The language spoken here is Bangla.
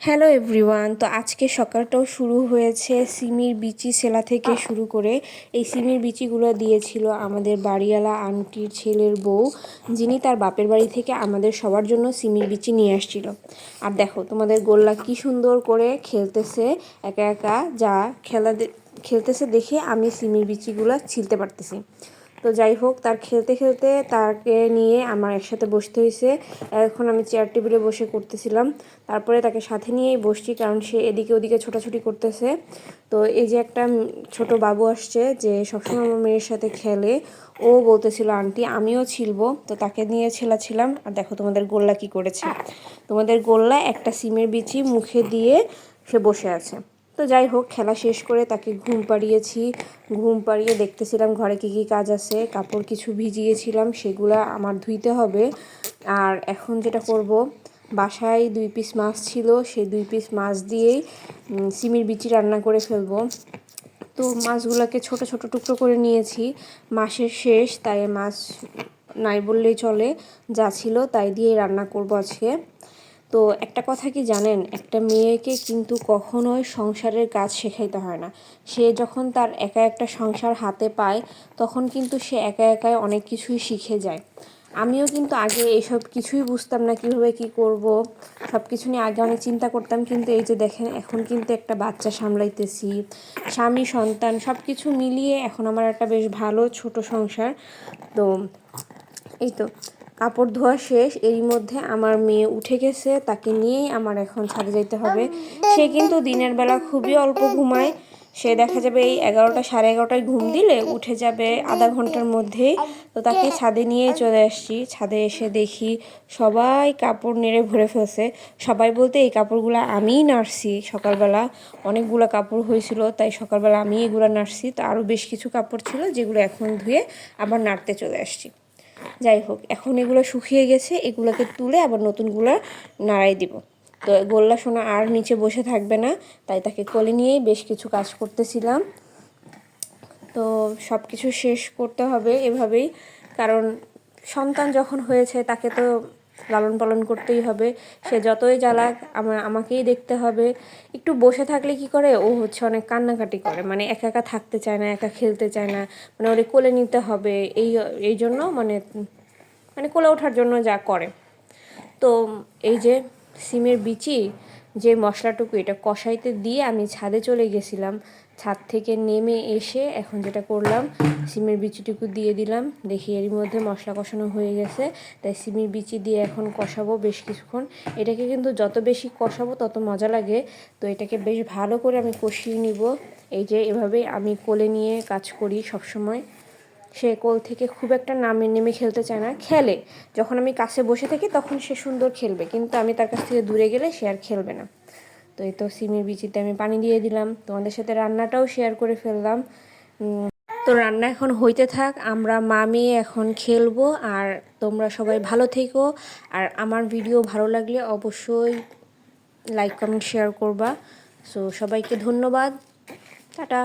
হ্যালো এভরিওয়ান তো আজকে সকালটাও শুরু হয়েছে সিমির বিচি সেলা থেকে শুরু করে। এই সিমির বিচিগুলো দিয়েছিল আমাদের বাড়িওয়ালা আন্টির ছেলের বউ, যিনি তার বাপের বাড়ি থেকে আমাদের সবার জন্য সিমির বিচি নিয়ে আসছিল। আর দেখো, তোমাদের গোল্লা কি সুন্দর করে খেলতেছে একা একা। যা খেলা খেলতেছে দেখে আমি সিমির বিচিগুলো ছিলতে পারতেছি। তো যাই হোক, তার খেলতে খেলতে তাকে নিয়ে আমার একসাথে বসতে হয়েছে। এখন আমি চেয়ার টেবিলে বসে করতেছিলাম। তারপরে তাকে সাথে নিয়েই বসছি কারণ সে এদিকে ওদিকে ছোটাছুটি করতেছে। তো এই যে একটা ছোট বাবু আসছে যে সবসময় আমার মেয়ের সাথে খেলে, ও বলতেছিল, আন্টি, আমিও ছিলবো। তো তাকে নিয়ে ছেলাছিলাম। আর দেখো তোমাদের গোল্লা কি করেছে। তোমাদের গোল্লা একটা সিমের বিচি মুখে দিয়ে সে বসে আছে। তো যাই হোক, খেলা শেষ করে তাকে ঘুম পাড়িয়েছি। ঘুম পাড়িয়ে দেখতেছিলাম ঘরে কী কী কাজ আছে, কাপড় কিছু ভিজিয়েছিলাম, সেগুলা আমার ধুইতে হবে। আর এখন যেটা করব, বাসায় দুই পিস মাছ ছিল, সেই দুই পিস মাছ দিয়েই সিমির বিচি রান্না করে ফেলব। তো মাছগুলোকে ছোট ছোট টুকরো করে নিয়েছি। মাসের শেষ, তাই মাছ নাই বললেই চলে। যা ছিল তাই দিয়ে রান্না করব আজকে। তো একটা কথা কি জানেন? একটা মেয়েকে কিন্তু কখনোই সংসারের কাজ শেখাইতে হয় না। সে যখন তার একা একটা সংসার হাতে পায়, তখন কিন্তু সে একা একাই অনেক কিছুই শিখে যায়। আমিও কিন্তু আগে এইসব কিছুই বুঝতাম না, কীভাবে কি করব। সব কিছু নিয়ে আগে অনেক চিন্তা করতাম, কিন্তু এই যে দেখেন, এখন কিন্তু একটা বাচ্চা সামলাইতেছি, স্বামী, সন্তান সব কিছু মিলিয়ে এখন আমার একটা বেশ ভালো ছোট সংসার। তো, এই তো। কাপড় ধোয়া শেষ, এরই মধ্যে আমার মেয়ে উঠে গেছে, তাকে নিয়েই আমার এখন ছাদে যেতে হবে। সে কিন্তু দিনের বেলা খুবই অল্প ঘুমায়। সে দেখা যাবে এই এগারোটা, সাড়ে এগারোটায় ঘুম দিলে উঠে যাবে আধা ঘণ্টার মধ্যেই। তো তাকে ছাদে নিয়ে চলে আসছি। ছাদে এসে দেখি সবাই কাপড় নেড়ে ভরে ফেলছে। সবাই বলতে এই কাপড়গুলো আমিই নাড়ছি সকালবেলা। অনেকগুলো কাপড় হয়েছিল, তাই সকালবেলা আমি এগুলো নাড়ছি। তো আরও বেশ কিছু কাপড় ছিল যেগুলো এখন ধুয়ে আবার নাড়তে চলে আসছি। যাই হোক, এখন এগুলো শুকিয়ে গেছে, এগুলোকে তুলে আবার নতুনগুলো নাড়াই দিব। তো গোল্লা সোনা আর নিচে বসে থাকবে না, তাই তাকে কোলে নিয়েই বেশ কিছু কাজ করতেছিলাম। তো সব কিছু শেষ করতে হবে এভাবেই, কারণ সন্তান যখন হয়েছে তাকে তো লালন পালন করতেই হবে। সে যতই জ্বালাক আমাকেই দেখতে হবে। একটু বসে থাকলে কি করে? ও হচ্ছে অনেক কান্নাকাটি করে। মানে একা একা থাকতে চায় না, একা খেলতে চায় না। মানে ওরে কোলে নিতে হবে। এই এই জন্য মানে মানে কোলে ওঠার জন্য যা করে। তো এই যে সিমের বিচি যে মশলাটুকু এটা কষাইতে দিয়ে আমি ছাদে চলে গেছিলাম। ছাদ থেকে নেমে এসে এখন যেটা করলাম, সিমের বিচিটুকু দিয়ে দিলাম। দেখি এরই মধ্যে মশলা কষানো হয়ে গেছে। তাই সিমের বিচি দিয়ে এখন কষাবো বেশ কিছুক্ষণ। এটাকে কিন্তু যত বেশি কষাবো তত মজা লাগে। তো এটাকে বেশ ভালো করে আমি কষিয়ে নিব। এই যে এভাবেই আমি কোলে নিয়ে কাজ করি সবসময়। সে কোল থেকে খুব একটা নামে, নেমে খেলতে চায় না। খেলে। যখন আমি কাছে বসে থাকি তখন সে সুন্দর খেলবে। কিন্তু আমি তার কাছ থেকে দূরে গেলে সে আর খেলবে না। তো এই তো সিমের বিচিতে আমি পানি দিয়ে দিলাম। তোমাদের সাথে রান্নাটাও শেয়ার করে ফেললাম। তো রান্না এখন হইতে থাক। আমরা মামি এখন খেলব। আর তোমরা সবাই ভালো থেকো। আর আমার ভিডিও ভালো লাগলে অবশ্যই লাইক কমেন্ট শেয়ার করবা। সো সবাইকে ধন্যবাদ। টাটা।